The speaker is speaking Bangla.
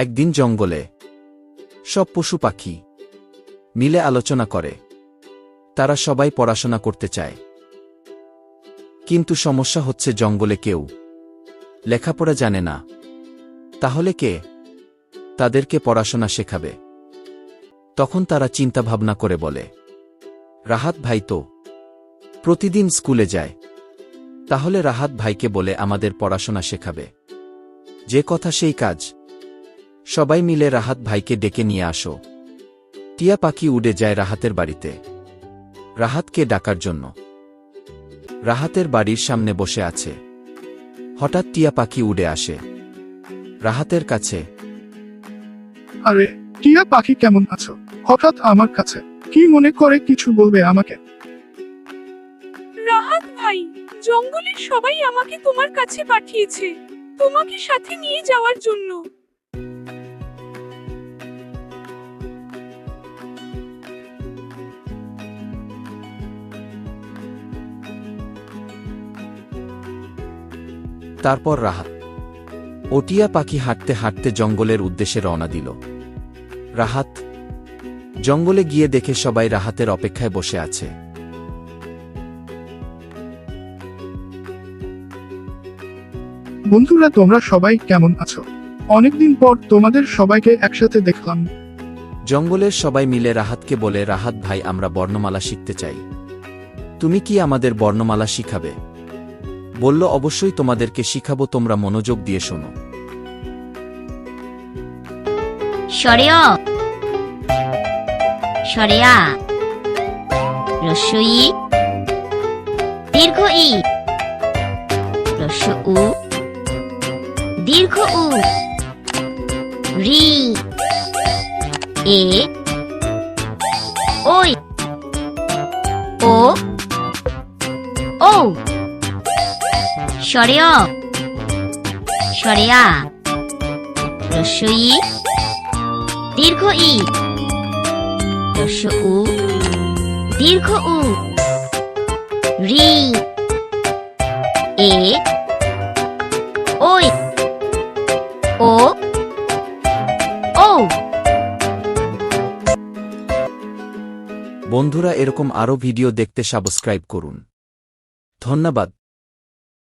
একদিন জঙ্গলে সব পশু পাখি মিলে আলোচনা করে। তারা সবাই পড়াশোনা করতে চায়। কিন্তু সমস্যা হচ্ছে জঙ্গলে কেউ লেখাপড়া জানে না। তাহলে কে? তাদেরকে পড়াশোনা শেখাবে। তখন তারা চিন্তাভাবনা করে বলে, রাহাত ভাই তো প্রতিদিন স্কুলে যায়। তাহলে রাহাত ভাইকে বলে আমাদের পড়াশোনা শেখাবে। যে কথা সেই কাজ সবাই মিলে রাহাত ভাইকে ডেকে নিয়ে আসো। টিয়া পাখি উড়ে যায় রাহাতের বাড়িতে। রাহাতকে ডাকার জন্য। রাহাতের বাড়ির সামনে বসে আছে। হঠাৎ টিয়া পাখি উড়ে আসে। রাহাতের কাছে আরে টিয়া পাখি কেমন আছো? হঠাৎ আমার কাছে। কি মনে করে কিছু বলবে আমাকে? রাহাত ভাই জঙ্গলের সবাই আমাকে তোমার কাছে পাঠিয়েছে। তোমাকে সাথে নিয়ে যাওয়ার জন্য। তারপর রাহাত। ওটিয়া পাখি হাঁটতে হাঁটতে জঙ্গলের উদ্দেশ্যে রওনা দিল। রাহাত জঙ্গলে গিয়ে দেখে সবাই রাহাতের অপেক্ষায় বসে আছে। বন্ধুরা তোমরা সবাই কেমন আছো? অনেকদিন পর তোমাদের সবাইকে একসাথে দেখলাম। জঙ্গলের সবাই মিলে রাহাতকে বলে রাহাত ভাই আমরা বর্ণমালা শিখতে চাই। তুমি কি আমাদের বর্ণমালা শিখাবে? বলল, অবশ্যই তোমাদেরকে শিখাবো, তোমরা মনোযোগ দিয়ে শোনো। দীর্ঘ ই উ, দীর্ঘ উ, রি, এ, ওই। সরেয়। সরেয়া দীর্ঘ ই। দীর্ঘ উ। রি। এ। ও। ও বন্ধুরা এরকম আরও ভিডিও দেখতে সাবস্ক্রাইব করুন। ধন্যবাদ।